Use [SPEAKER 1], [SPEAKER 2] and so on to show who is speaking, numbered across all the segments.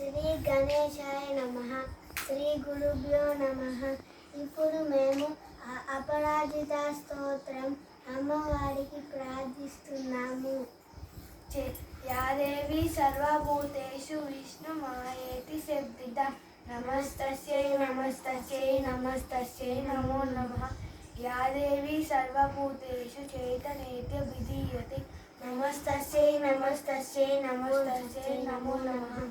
[SPEAKER 1] శ్రీ గణేశాయ నమ. శ్రీ గురుభ్యో నమ. ఇప్పుడు మేము అ- అపరాజిత స్తోత్రం అమ్మవారికి ప్రార్థిస్తున్నాము.
[SPEAKER 2] చే- యా దేవి సర్వభూతేషు విష్ణుమాయేతి శబ్దిత నమస్తస్యై నమస్తస్యై నమస్తస్యై నమో నమ. యాదేవి సర్వభూతేషు చైతన్యేత్య విధీయతే. నమస్తస్యై నమస్తస్యై నమస్తస్యై నమో నమ.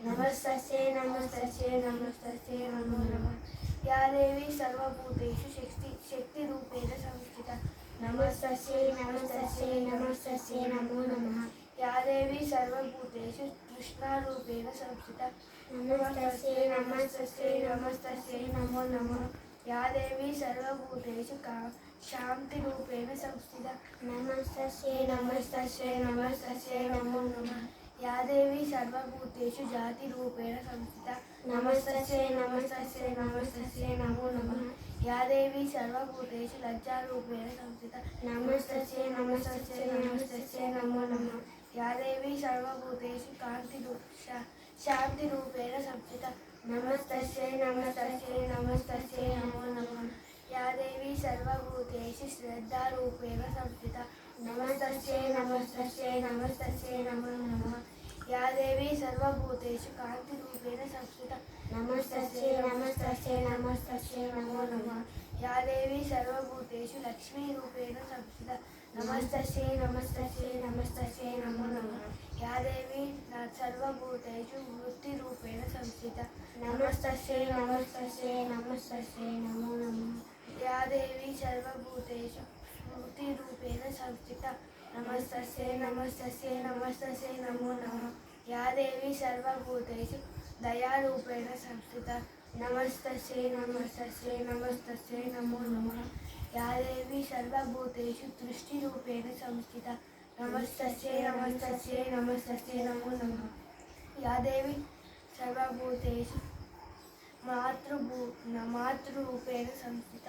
[SPEAKER 2] నమస్తే నమస్తే నమస్తే నమో నమ యా దేవి సర్వభూతేషు శక్తి శక్తి రూపేణ సంస్థిత నమస్తే నమస్తే నమస్తే నమో నమ యా దేవి సర్వభూతేషు కృష్ణారూపేణ సంస్థిత నమస్తే నమస్తే నమస్తే నమో నమ యా దేవి సర్వభూతేషు కా శాంతి రూపేణ సంస్థిత నమస్తే నమస్తే నమస్తే నమో నమ యాదేవి సర్వభూతేషు జాతి రూపేణ సంస్థిత. నమస్తే నమస్తే నమస్తే నమో నమః. యాదేవి సర్వభూతేషు లజ్జారూపేణ సంస్థిత. నమస్తే నమస్తే నమస్తే నమో నమః. యాదేవి సర్వభూతేషు కాంతి శాంతి రూపేణ సంస్థిత. నమస్తే నమస్తే నమస్తే నమో నమః. యాదేవి సర్వభూతేషు శ్రద్ధారూపేణ సంస్థిత. నమస్తస్యై నమస్తస్యై నమస్తస్యై నమో నమః యా దేవి సర్వభూతేషు కాంతి రూపేణ సంస్థిత నమస్తస్యై నమస్తస్యై నమస్తస్యై నమో నమః యా దేవి సర్వభూతేషు లక్ష్మీ రూపేణ సంస్థిత నమస్తస్యై నమస్తస్యై నమస్తస్యై నమో నమః యా దేవి సర్వభూతేషు వృత్తి రూపేణ సంస్థిత నమస్తస్యై నమస్తస్యై నమస్తస్యై నమో నమః యా దేవి సర్వభూతేషు రూపేణ సంస్థిత నమస్తస్యై నమస్తస్యై నమస్తస్యై నమో నమ. యాదేవి సర్వభూతేషు దయారూపేణ సంస్థిత. నమస్తస్యై నమస్తస్యై నమస్తస్యై నమో నమ. యాదేవి సర్వభూతేషు దృష్టిరూపేణ సంస్థిత. నమస్తస్యై నమస్తస్యై నమస్తస్యై నమో నమ. యాదేవి సర్వభూతేషు మాతృభూ మాతృరూపేణ సంస్థిత.